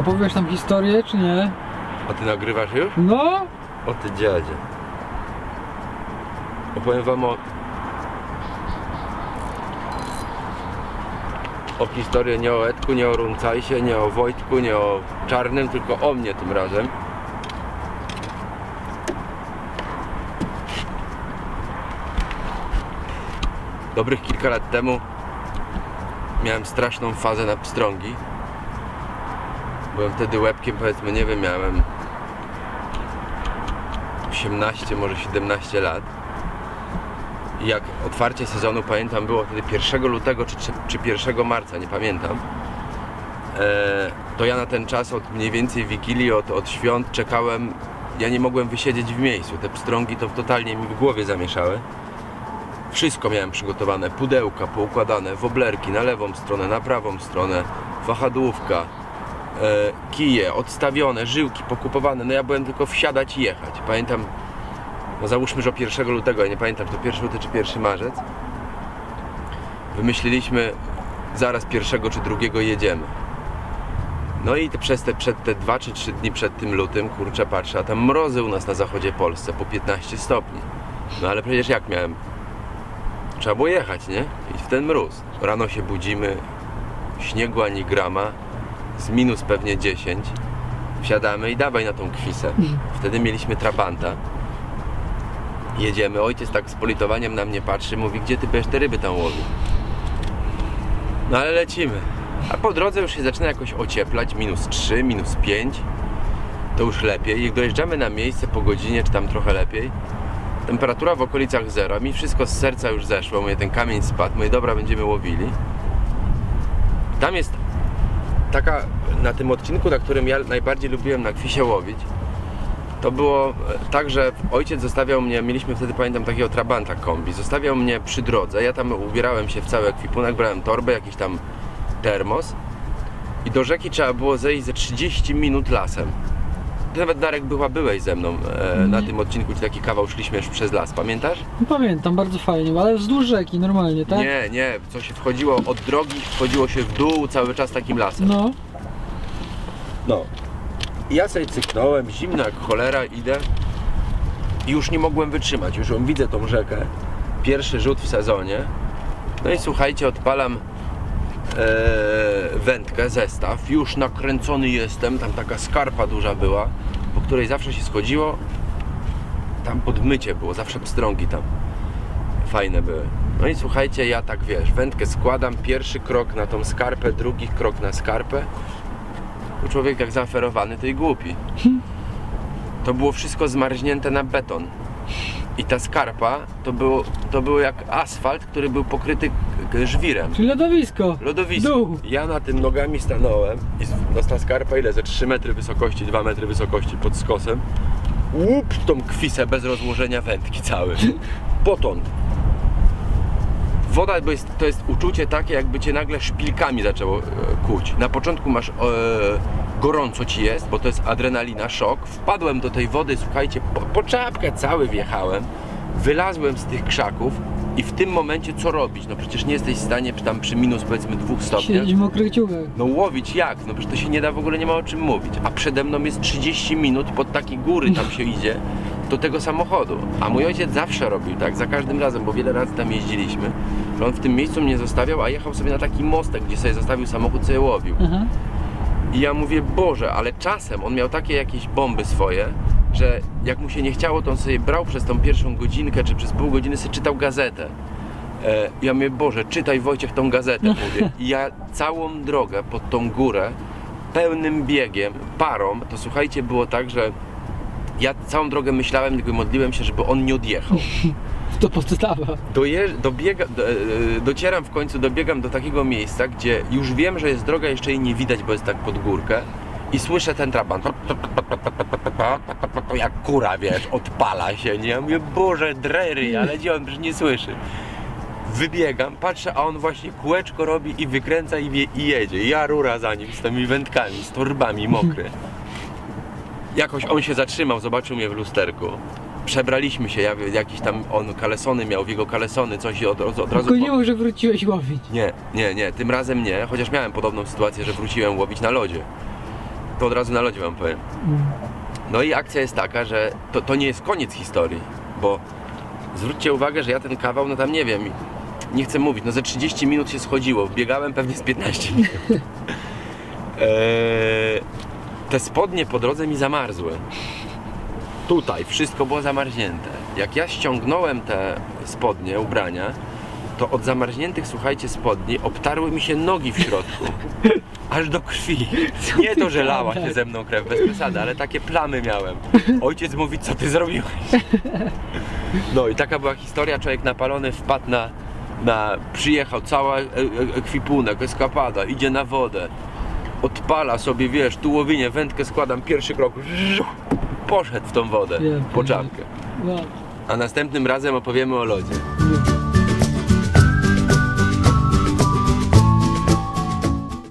Opowiesz tam historię, czy nie? A ty nagrywasz już? No! O ty dziadzie. Opowiem wam o... O historię nie o Edku, nie o Runcajsie, nie o Wojtku, nie o Czarnym, tylko o mnie tym razem. Dobrych kilka lat temu miałem straszną fazę na pstrągi. Byłem wtedy łebkiem, powiedzmy, nie wiem, miałem 18, może 17 lat. Jak otwarcie sezonu, pamiętam, było wtedy 1 lutego czy, czy, czy 1 marca, nie pamiętam. E, to ja na ten czas od mniej więcej Wigilii, od, od świąt czekałem. Ja nie mogłem wysiedzieć w miejscu. Te pstrągi to totalnie mi w głowie zamieszały. Wszystko miałem przygotowane, pudełka poukładane, woblerki na lewą stronę, na prawą stronę, wahadłówka, kije odstawione, żyłki pokupowane. No ja byłem tylko wsiadać i jechać. Pamiętam, no załóżmy, że 1 lutego, ja nie pamiętam, czy to 1 luty czy 1 marzec. Wymyśliliśmy zaraz pierwszego czy drugiego jedziemy. No i te, przez te, przed te 2 czy 3 dni przed tym lutym, kurczę patrzę, a tam mrozy u nas na zachodzie Polsce po 15 stopni. No ale przecież jak miałem Trzeba było jechać, nie? I w ten mróz. Rano się budzimy, śniegu ani grama, z minus pewnie 10. Wsiadamy i dawaj na tą kwisę. Wtedy mieliśmy trabanta. Jedziemy, ojciec tak z politowaniem na mnie patrzy, mówi, gdzie ty będziesz te ryby tam łowił? No ale lecimy. A po drodze już się zaczyna jakoś ocieplać, minus 3, minus 5. To już lepiej. Jak dojeżdżamy na miejsce po godzinie, czy tam trochę lepiej, temperatura w okolicach zera, mi wszystko z serca już zeszło, mówię, ten kamień spadł, mówię, dobra, będziemy łowili. Tam jest taka, na tym odcinku, na którym ja najbardziej lubiłem na kwisie łowić, to było e, tak, że ojciec zostawiał mnie, mieliśmy wtedy, pamiętam, takiego trabanta kombi, zostawiał mnie przy drodze, ja tam ubierałem się w cały ekwipunek, brałem torbę, jakiś tam termos i do rzeki trzeba było zejść ze 30 minut lasem. Ty nawet Darek była, byłeś ze mną e, na Nie. tym odcinku, gdzie taki kawał szliśmy już przez las, pamiętasz? No pamiętam, bardzo fajnie, ale wzdłuż rzeki normalnie, tak? Nie, nie, co się wchodziło od drogi, wchodziło się w dół cały czas takim lasem. No. No. I ja sobie cyknąłem, zimno jak cholera, idę i już nie mogłem wytrzymać, już ją widzę tą rzekę. Pierwszy rzut w sezonie. No i słuchajcie, odpalam e, wędkę, zestaw, już nakręcony jestem, tam taka skarpa duża była, po której zawsze się schodziło, tam podmycie było, zawsze pstrągi tam fajne były. No i słuchajcie, ja tak wiesz, wędkę składam, pierwszy krok na tą skarpę, drugi krok na skarpę. Bo człowiek jak zaaferowany, to i głupi. To było wszystko zmarznięte na beton. I ta skarpa to było, to było jak asfalt, który był pokryty k- żwirem. Czyli lodowisko. Lodowisko. Dół. Ja na tym nogami stanąłem i z- no ta skarpa ile? Ze 3 metry wysokości, 2 metry wysokości pod skosem. Łup tą kwisę bez rozłożenia wędki cały. Potąd. Woda bo jest, to jest uczucie takie, jakby cię nagle szpilkami zaczęło e, kuć. Na początku masz e, gorąco ci jest, bo to jest adrenalina, szok. Wpadłem do tej wody, słuchajcie, po, po czapkę cały wjechałem. Wylazłem z tych krzaków i w tym momencie co robić? No przecież nie jesteś w stanie tam przy minus powiedzmy dwóch stopniach. Siedzieć w mokrych ciuchach. No łowić jak? No przecież to się nie da, w ogóle nie ma o czym mówić. A przede mną jest 30 minut, pod takie góry tam się idzie, do tego samochodu. A mój ojciec zawsze robił tak, za każdym razem, bo wiele razy tam jeździliśmy, że on w tym miejscu mnie zostawiał, a jechał sobie na taki mostek, gdzie sobie zostawił samochód, sobie łowił. Aha. I ja mówię, Boże, ale czasem on miał takie jakieś bomby swoje, że jak mu się nie chciało, to on sobie brał przez tą pierwszą godzinkę, czy przez pół godziny sobie czytał gazetę. E, ja mówię, Boże, czytaj Wojciech tą gazetę, mówię. I ja całą drogę pod tą górę, pełnym biegiem, parą, to słuchajcie, było tak, że ja całą drogę myślałem, tylko modliłem się, żeby on nie odjechał. To podstawa. Dojeżdż, dobiega, do, e, docieram w końcu, dobiegam do takiego miejsca, gdzie już wiem, że jest droga, jeszcze jej nie widać, bo jest tak pod górkę i słyszę ten trabant. Jak kura, wiesz, odpala się, nie? Ja mówię, Boże, drery, ale gdzie on przecież nie słyszy. Wybiegam, patrzę, a on właśnie kółeczko robi i wykręca i, wie, i jedzie. Ja rura za nim z tymi wędkami, z torbami mokry. Jakoś on się zatrzymał, zobaczył mnie w lusterku. Przebraliśmy się, ja, jakiś tam on kalesony miał, w jego kalesony, coś i od, od, od razu... Tylko nie po- że wróciłeś łowić. nie, nie, nie, tym razem nie, chociaż miałem podobną sytuację, że wróciłem łowić na lodzie. To od razu na lodzie wam powiem. Mm. No i akcja jest taka, że to, to nie jest koniec historii, bo zwróćcie uwagę, że ja ten kawał, no tam nie wiem, nie chcę mówić, no ze 30 minut się schodziło, biegałem pewnie z 15 minut. Eee, te spodnie po drodze mi zamarzły. Tutaj wszystko było zamarznięte. Jak ja ściągnąłem te spodnie, ubrania, to od zamarzniętych, słuchajcie, spodni obtarły mi się nogi w środku. Aż do krwi. Nie to, że lała się ze mną krew, bez przesady, ale takie plamy miałem. Ojciec mówi, co ty zrobiłeś? No i taka była historia, człowiek napalony wpadł na, na przyjechał, cała e- e- ekwipunek, eskapada, idzie na wodę, odpala sobie, wiesz, tułowinie, wędkę składam, pierwszy krok, żuch, poszedł w tą wodę, po czapkę. No, A następnym razem opowiemy o lodzie.